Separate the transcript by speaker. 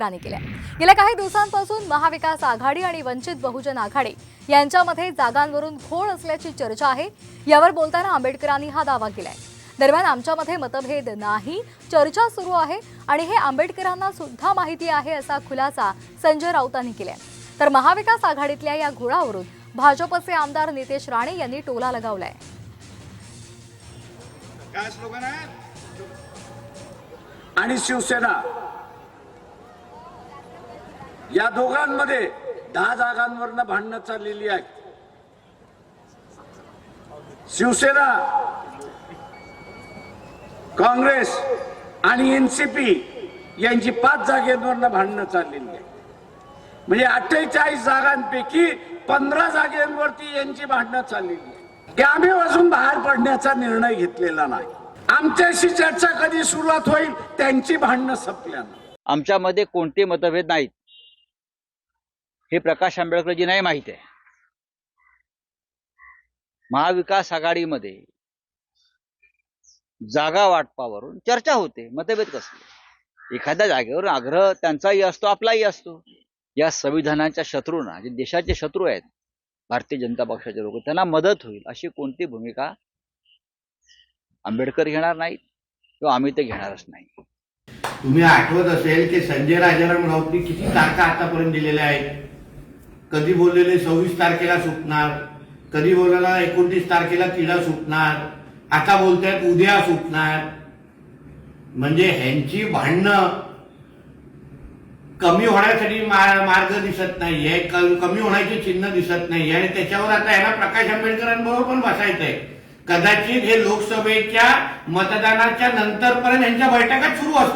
Speaker 1: केल्या. गेल्या काही दिवसांपासून महाविकास आघाडी आणि वंचित बहुजन आघाडी यांच्यामध्ये जागांवरून घोळ असल्याची चर्चा आहे. यावर बोलताना आंबेडकरांनी हा दावा केलाय. दरम्यान आमच्यामध्ये मतभेद नाही चर्चा सुरू आहे आणि हे आंबेडकरांना सुद्धा माहिती आहे असा खुलासा संजय राऊतांनी केलाय. तर महाविकास आघाडीतल्या या घोळावरून भाजपचे आमदार नितेश राणे यांनी टोला लगावलाय.
Speaker 2: काय स्लोगन आहे?
Speaker 3: आणि शिवसेना. या दोघांमध्ये दहा जागांवरनं भांडणं चाललेली आहेत. शिवसेना काँग्रेस आणि एनसीपी यांची पाच जागेवरनं भांडणं चाललेली आहे म्हणजे अठ्ठेचाळीस जागांपैकी पंधरा जागेवरती यांची भांडणं चाललेली आहे की आम्ही वाजून बाहेर पडण्याचा निर्णय घेतलेला नाही. आमच्याशी चर्चा कधी सुरुवात होईल त्यांची भांडणं संपल्यानं.
Speaker 4: आमच्यामध्ये कोणते मतभेद नाहीत. हे प्रकाश आंबेडकरजी नाही आहे. महाविकास आघाडीमध्ये जागा वाटपावरून चर्चा होते मतभेद कसले? एखाद्या जागेवर आग्रह त्यांचाही असतो आपलाही असतो. या संविधानाच्या शत्रूंना जे देशाचे शत्रू आहेत भारतीय जनता पक्षाचे लोक त्यांना मदत होईल अशी कोणती भूमिका आंबेडकर घेणार नाहीत किंवा आम्ही ते घेणारच नाही.
Speaker 5: तुम्ही आठवत असेल की संजय राजाराम राऊतनी किती तारखा आतापर्यंत दिलेल्या आहेत? कधी बोललेले सव्वीस तारखेला सुटणार कधी बोललेला एकोणतीस तारखेला तिला सुटणार आता बोलतायत उद्या सुटणार. म्हणजे ह्यांची भांडणं कमी होण्यासाठी मार्ग दिसत नाहीये कमी होण्याचे चिन्ह दिसत नाहीये आणि त्याच्यावर आता ह्याला प्रकाश आंबेडकरांबरोबर पण बसायचंय कदाचित हे लोकसभेच्या मतदानाच्या नंतरपर्यंत यांच्या बैठका सुरू असतात